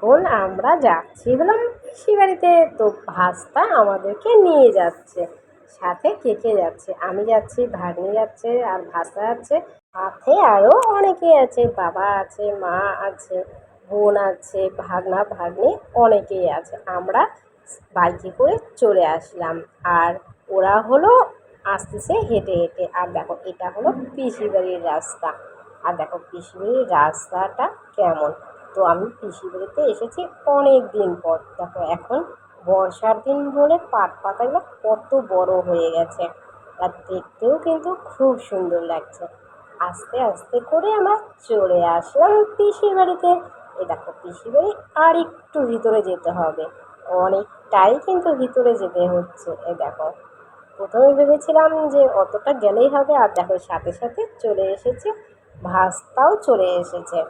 এখন আমরা যাচ্ছি। পিসি বাড়িতে তো ভাস্তা আমাদেরকে নিয়ে যাচ্ছে। সাথে কে কে যাচ্ছে? আমি যাচ্ছি, ভাগ্নি যাচ্ছে, আর ভাস্তা যাচ্ছে। সাথে আরও অনেকেই আছে। বাবা আছে, মা আছে, বোন আছে, ভাগনা, ভাগ্নি অনেকেই আছে। আমরা বাইকে করে চলে আসলাম। আর ওরা হলো আসতেছে হেঁটে হেঁটে। আর দেখো, এটা হলো পিসি বাড়ির রাস্তা। আর দেখো পিসি বাড়ির রাস্তাটা কেমন। তো আমি বাড়িতে এসেছি অনেক দিন পর। দেখো, এখন বর্ষার দিন বলে পাট পাতাগুলো কত বড় হয়ে গেছে। আর দেখতেও কিন্তু খুব সুন্দর লাগছে। আস্তে আস্তে করে আমরা চলে আসলাম পিসির বাড়িতে। এ দেখো পিসির বাড়ি আর একটু ভিতরে যেতে হবে। অনেকটাই কিন্তু ভিতরে যেতে হচ্ছে। এ দেখো, প্রথমে ভেবেছিলাম যে অতটা গেলেই হবে, আর দেখো, সাথে সাথে চলে এসেছে, ভাস্তাও চলে এসেছে।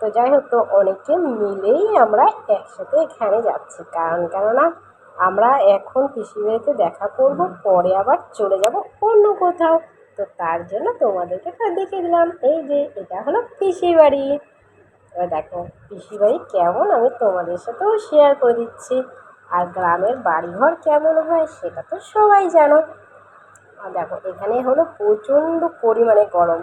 তো যাই হোক তো অনেকে মিলেই আমরা একসাথে এখানে যাচ্ছি। কারণ, কেননা আমরা এখন পিসি বাড়িতে দেখা করব, পরে আবার চলে যাব অন্য কোথাও। তো তার জন্য তোমাদেরকে দেখিয়ে দিলাম। এই যে, এটা হলো পিসি বাড়ি দেখো পিসি বাড়ি কেমন আমি তোমাদের সাথেও শেয়ার করে দিচ্ছি। আর গ্রামের বাড়িঘর কেমন হয় সেটা তো সবাই জানো। আর দেখো, এখানে হলো প্রচণ্ড পরিমাণে গরম।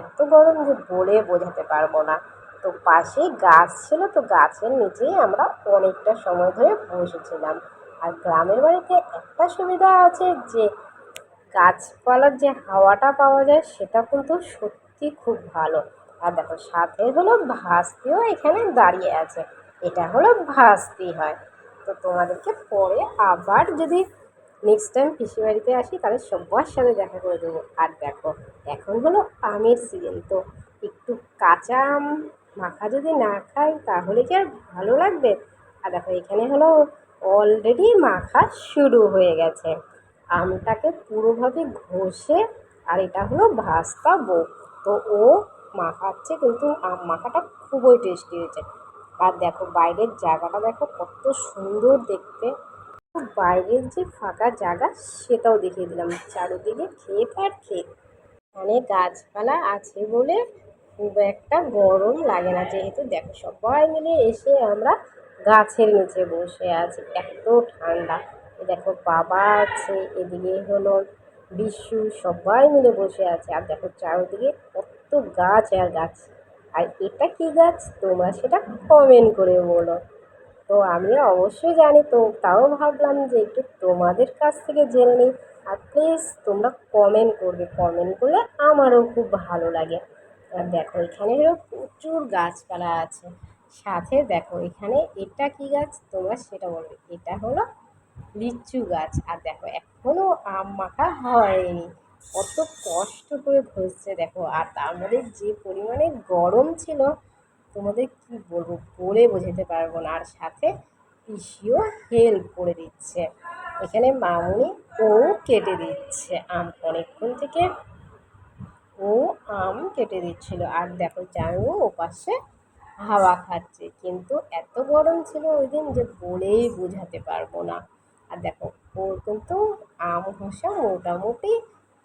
এত গরম যে বলে বোঝাতে পারব না। তো পাশেই গাছ ছিল, তো গাছের নিচেই আমরা অনেকটা সময় ধরে বসেছিলাম। আর গ্রামের বাড়িতে একটা সুবিধা আছে যে, গাছপালার যে হাওয়াটা পাওয়া যায় সেটা কিন্তু সত্যি খুব ভালো। আর দেখো, সাথে হলো ভাস্তিও এখানে দাঁড়িয়ে আছে। এটা হলো ভাস্তি হয়। তো তোমাদেরকে পরে আবার যদি নেক্সট টাইম পিসি বাড়িতে আসি, তাহলে সবার সাথে দেখা করে দেবো। আর দেখো, এখন হলো আমের সিজন তো একটু কাঁচা আম মাখা যদি না খাই, তাহলে কি আর ভালো লাগবে? আর দেখো, এখানে হলো অলরেডি মাখা শুরু হয়ে গেছে। আমটাকে পুরোভাবে ঘষে, আর এটা হলো ভাস্তা বউ তো ও মাখাচ্ছে, কিন্তু আম মাখাটা খুবই টেস্টি হয়েছে। আর দেখো, বাইরের জায়গাটা দেখো, কত সুন্দর দেখতে। বাইরের যে ফাঁকা জায়গা, সেটাও দেখিয়ে দিলাম। চারিদিকে ক্ষেত আর ক্ষেত। মানে গাছপালা আছে বলে খুব একটা গরম লাগে না যেহেতু দেখো সবাই মিলে এসে আমরা গাছের নিচে বসে আছি, এত ঠান্ডা। দেখো বাবা আছে, এদিকে হলো বিশু, সবাই মিলে বসে আছে। আর দেখো চারদিকে কত গাছ আর গাছ। আর এটা কি গাছ? তোমরা সেটা কমেন্ট করে বলো। তো আমি অবশ্যই জানি, তো তাও ভাবলাম যে একটু তোমাদের কাছ থেকে জেনে নিই। আর প্লিজ তোমরা কমেন্ট করবে। কমেন্ট করলে আমারও খুব ভালো লাগে। দেখো এখানে প্রচুর গাছপালা আছে। সাথে দেখো, এখানে এটা কি গাছ? তোমরা সেটা বলবে। এটা হলো লিচু গাছ। আর দেখো এখনও আম মাখা হয়নি। কত কষ্ট করে ঘষছে দেখো। আর তার মধ্যে যে পরিমাণে গরম ছিল, তোমাদের কি বলব, বলে বোঝাতে পারব না। আর সাথে পিসিও হেল্প করে দিচ্ছে। এখানে মামুনি ও কেটে দিচ্ছে আম অনেকক্ষণ থেকে। ও আম কেটে দিচ্ছিল। আর দেখো জানু, ও পাশে হাওয়া খাচ্ছে। কিন্তু এত গরম ছিল ওই দিন যে বলেই বোঝাতে পারব না। আর দেখো, ওর কিন্তু আম ঘষা মোটামুটি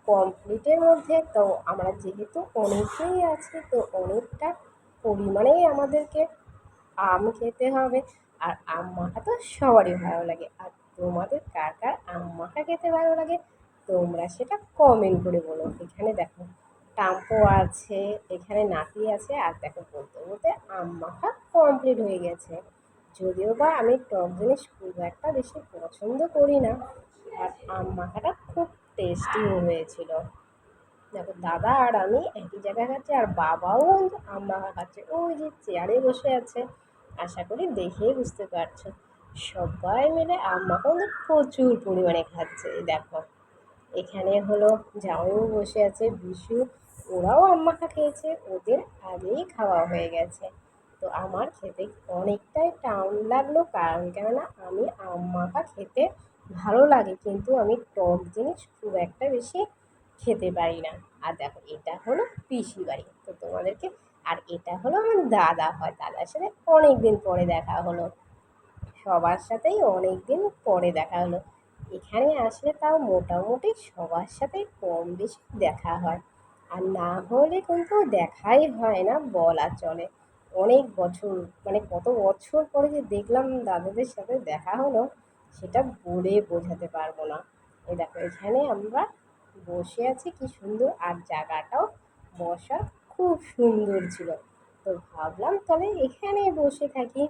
কমপ্লিটের মধ্যে। তো আমরা যেহেতু অনেকেই আছি, তো অনেকটা পরিমাণেই আমাদেরকে আম খেতে হবে। আর আম মাখা তো সবারই ভালো লাগে। আর তোমাদের কার কার আম মাখা খেতে ভালো লাগে, তোমরা সেটা কমেন্ট করে বলো। এখানে দেখো টাম্পো আছে, এখানে নাতি আছে, আর দেখো বলতে বলতে আম মাখা কমপ্লিট হয়ে গেছে। যদিও বা আমি টক জিনিস খুব একটা বেশি পছন্দ করি না, আর আম মাখাটা খুব টেস্টিও হয়েছিল। দেখো দাদা আর আমি একই জায়গায় খাচ্ছি, আর বাবাও আম মাখা খাচ্ছে। ওই যে চেয়ারে বসে আছে, আশা করি দেখেই বুঝতে পারছ। সবাই মিলে আম মাখা কিন্তু প্রচুর পরিমাণে খাচ্ছে, দেখো। এখানে হলো জামাইও বসে আছে, বিশু ওরাও আম মাখা খেয়েছে, ওদের আগেই খাওয়া হয়ে গেছে। তো আমার খেতে অনেকটাই টাউন লাগল, কারণ কেননা আমি আম মাখা খেতে ভালো লাগে, কিন্তু আমি টক জিনিস খুব একটা বেশি খেতে পারি না। আর দেখো, এটা হলো পিসি বাড়ি। তো তোমাদেরকে, আর এটা হলো আমার দাদা হয়। দাদার সাথে অনেক দিন পরে দেখা হলো। সবার সাথেই অনেক দিন পরে দেখা হলো। এখানে আসলে তাও মোটামুটি সবার সাথে কম বেশি দেখা হয়। আর না হলে কিন্তু দেখাই হয় না, বলা চলে। অনেক বছর মানে কত বছর পরে যে দেখলাম দাদাদের সাথে দেখা হলো, সেটা বলে বোঝাতে পারব না। এই দেখো, এখানে আমরা বসে আছি, কি সুন্দর, আর জায়গাটাও বসার খুব সুন্দর ছিল। তো ভাবলাম তাহলে এখানে বসে থাকি।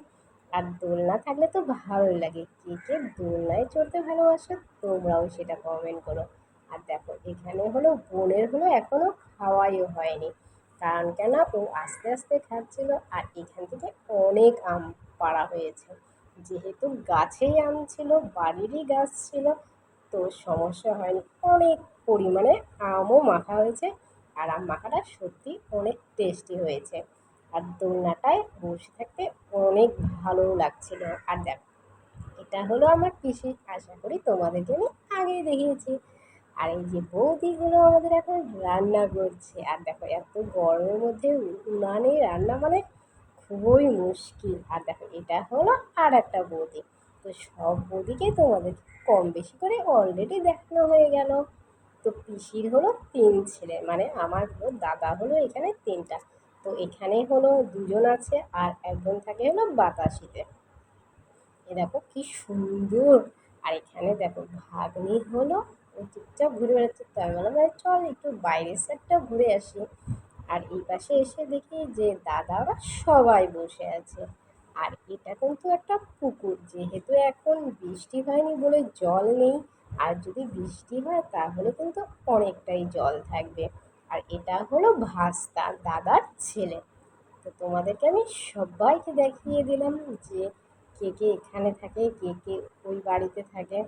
আর দোলনা থাকলে তো ভালোই লাগে, কে কে দোলনায় চড়তে ভালোবাসে তোমরাও সেটা কমেন্ট করো। আর দেখো, এখানে হলো, বোনের হলো এখনও খাওয়াইও হয়নি। কারণ কেন? ও আস্তে আস্তে খাচ্ছিল আর এখান থেকে অনেক আম পাড়া হয়েছে। যেহেতু গাছেই আম ছিল, বাড়িরই গাছ ছিল, তো সমস্যা হয়নি। অনেক পরিমাণে আমও মাখা হয়েছে আর আম মাখাটা সত্যি অনেক টেস্টি হয়েছে। আর দোলনাটায় বসে থাকতে অনেক ভালোও লাগছিল। আর দেখো, এটা হলো আমার পিসি। আশা করি তোমাদেরকে আমি আগেই দেখিয়েছি। আর এই যে বৌদিগুলো আমাদের এখন রান্না করছে। আর দেখো, এত গরমের মধ্যে উনানে রান্না মানে খুবই মুশকিল। আর দেখো, এটা হলো আর একটা বৌদি। তো সব বৌদিকে তোমাদের কম বেশি করে অলরেডি দেখানো হয়ে গেল। তো পিসির হলো তিন ছেলে মানে আমার হলো দাদা হলো এখানে তিনটা। তো এখানে হলো দুজন আছে আর একজন থাকে হলো বাতাসিতে। এ দেখো কি সুন্দর। আর এখানে দেখো ভাগ্নি হলো চুপচাপ ঘুরে বেড়াচ্ছে তো আমি বললাম "এই চল একটু বাইরের সাইডটা ঘুরে আসি। আর এই পাশে এসে দেখি যে দাদারা সবাই বসে আছে। আর এটা কিন্তু একটা পুকুর, যেহেতু এখন বৃষ্টি হয়নি বলে জল নেই, আর যদি বৃষ্টি হয় তাহলে কিন্তু অনেকটাই জল থাকবে। আর এটা হলো ভাস্তা, দাদার ছেলে। তো তোমাদেরকে আমি সবাইকে দেখিয়ে দিলাম যে কে কে এখানে থাকে, কে কে ওই বাড়িতে থাকে।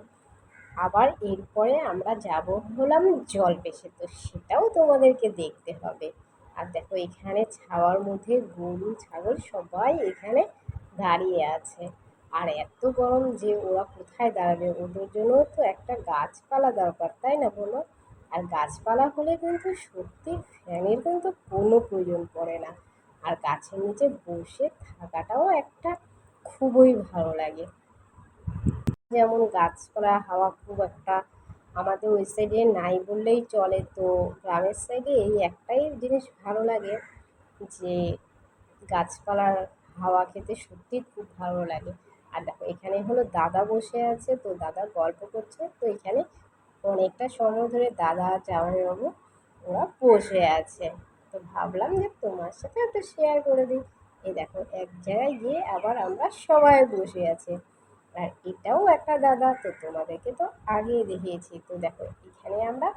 আবার এরপরে আমরা যাব হলাম জল পেশে। তো সেটাও তোমাদেরকে দেখতে হবে। আর দেখো, এখানে ছাওয়ার মধ্যে গরু, ছাগল সবাই এখানে দাঁড়িয়ে আছে। আর এত গরম যে ওরা কোথায় দাঁড়াবে? ওদের জন্য তো একটা গাছপালা দরকার, তাই না বলো? আর গাছপালা হলে কিন্তু সত্যি ফ্যানের কিন্তু কোনো প্রয়োজন পড়ে না। আর গাছের নিচে বসে থাকাটাও একটা খুবই ভালো লাগে। যেমন গাছপালা, হাওয়া খুব একটা আমাদের ওই সাইডে নাই বললেই চলে। তো গ্রামের সাইডে এই একটাই জিনিস ভালো লাগে যে গাছপালার হাওয়া খেতে সত্যিই খুব ভালো লাগে। আর দেখো, এখানে হলো দাদা বসে আছে, তো দাদা গল্প করছে, তো এখানে অনেকটা সময় ধরে দাদা, জামাইবাবু ওরা বসে আছে। তো ভাবলাম যে তোমার সাথে একটু শেয়ার করে দিই। এই দেখো, এক জায়গায় গিয়ে আবার আমরা সবাই বসে আছি। আর এটাও একটা দাদা, তো তোমাদেরকে তো আগে দেখিয়েছি। তো দেখো, এখানে আমরা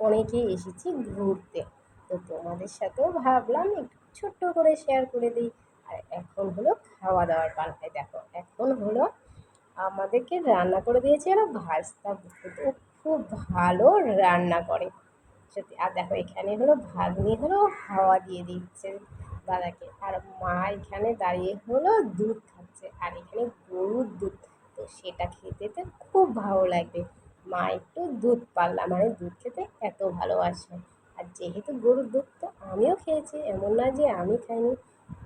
অনেকেই এসেছি ঘুরতে। তো তোমাদের সাথেও ভাবলাম একটু ছোট্ট করে শেয়ার করে দিই। আর এখন হলো খাওয়া দাওয়ার পাল্টায় দেখো, এখন হলো আমাদেরকে রান্না করে দিয়েছে ওরা ভাজতা তো খুব ভালো রান্না করে। সত্যি, আর দেখো, এখানে হলো ভাগ্নি হলো হাওয়া দিয়ে দিচ্ছে দাদাকে। আর মা এখানে দাঁড়িয়ে হলো দুধ খাচ্ছে। আর এখানে গরুর দুধ তো সেটা খেতে তো খুব ভালো লাগবে। মা একটু দুধ পাল্লা মানে দুধ খেতে এত ভালোবাসে। আর যেহেতু গরুর দুধ, তো আমিও খেয়েছি। এমন না যে আমি খাইনি,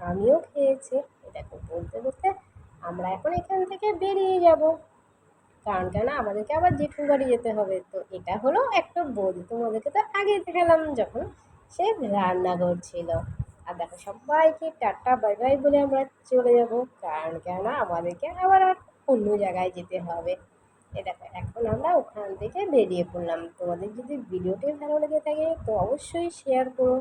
আমিও খেয়েছি। এ দেখো বলতে বলতে আমরা এখন এখান থেকে বেরিয়ে যাব। কারণ কেন আমাদেরকে আবার জেঠুর বাড়ি যেতে হবে। তো এটা হলো একটা বৌদি। তোমাদেরকে তো আগে দেখালাম যখন সে রান্না করছিল আর দেখো, সবাইকে টাটা, বাই বাই বলে আমরা চলে যাব। কারণ কেন আমাদেরকে আবার অন্য জায়গায় যেতে হবে। এটা এখন আমরা ওখান থেকে বেরিয়ে পড়লাম। তোমাদের যদি ভিডিওটি ভালো লেগে থাকে, তো অবশ্যই শেয়ার করো।